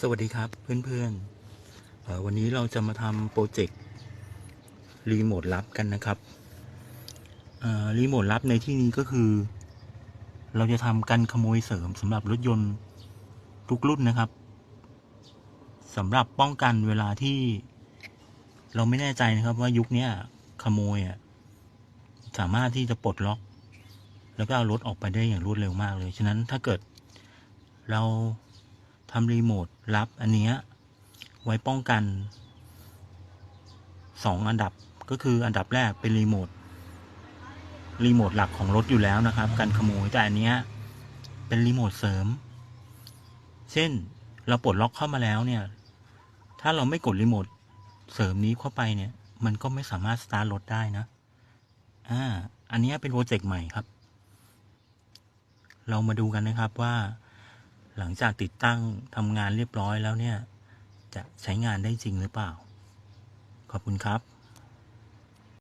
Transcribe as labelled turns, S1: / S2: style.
S1: สวัสดีครับเพื่อนๆ วันนี้เราจะมาทำโปรเจกต์รีโมทลับกันนะครับรีโมทลับในที่นี้ก็คือ เราจะทำกันขโมยเสริมสำหรับรถยนต์ทุกรุ่นนะครับสำหรับป้องกันเวลาที่ เราไม่แน่ใจนะครับว่ายุคนี้ขโมยสามารถที่จะปลดล็อก แล้วก็เอารถออกไปได้อย่างรวดเร็วมากเลย ฉะนั้นถ้าเกิดเรา ทำรีโมทลับอันเนี้ยไว้ป้องกันสองอันดับก็คืออันดับแรกเป็นรีโมทรีโมทหลักของรถอยู่แล้วนะครับ การขโมยแต่อันเนี้ยเป็นรีโมทเสริม เช่นเราปลดล็อกเข้ามาแล้วเนี่ย ถ้าเราไม่กดรีโมทเสริมนี้เข้าไปเนี่ย มันก็ไม่สามารถสตาร์ทรถได้นะอ่าอันนี้เป็นโปรเจกต์ใหม่ครับ เรามาดูกันนะครับว่า หลังจากติดตั้งทำงานเรียบร้อยแล้วเนี่ย จะใช้งานได้จริงหรือเปล่า ขอบคุณครับ